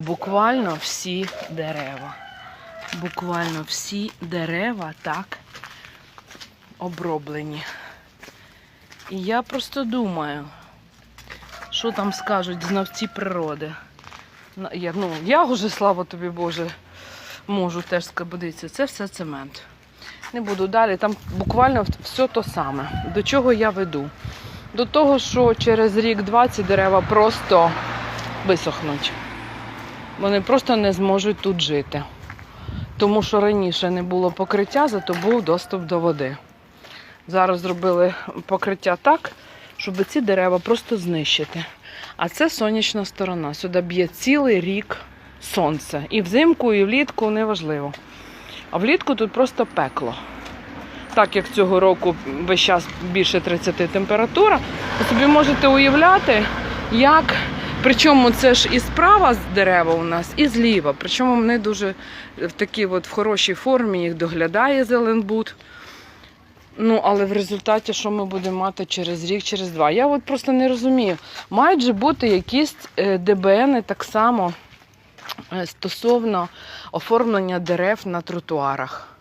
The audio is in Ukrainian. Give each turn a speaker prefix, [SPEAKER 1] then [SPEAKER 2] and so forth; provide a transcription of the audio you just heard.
[SPEAKER 1] Буквально всі дерева. Буквально всі дерева так оброблені. І я просто думаю, що там скажуть знавці природи. Я, ну, я вже, слава тобі Боже, можу теж сказати, це все цемент. Не буду далі, там буквально все то саме. До чого я веду? До того, що через рік-два ці дерева просто висохнуть. Вони просто не зможуть тут жити. Тому що раніше не було покриття, зато був доступ до води. Зараз зробили покриття так, щоб ці дерева просто знищити. А це сонячна сторона. Сюди б'є цілий рік сонце. І взимку, і влітку неважливо. А влітку тут просто пекло. Так як цього року весь час більше 30 температура, ви собі можете уявляти, як. Причому це ж і справа з дерева у нас, і зліва. Причому вони дуже в такій от в хорошій формі їх доглядає Зеленбуд. Ну, але в результаті, що ми будемо мати через рік, через два? Я от просто не розумію. Мають же бути якісь е, ДБНи так само е, стосовно оформлення дерев на тротуарах.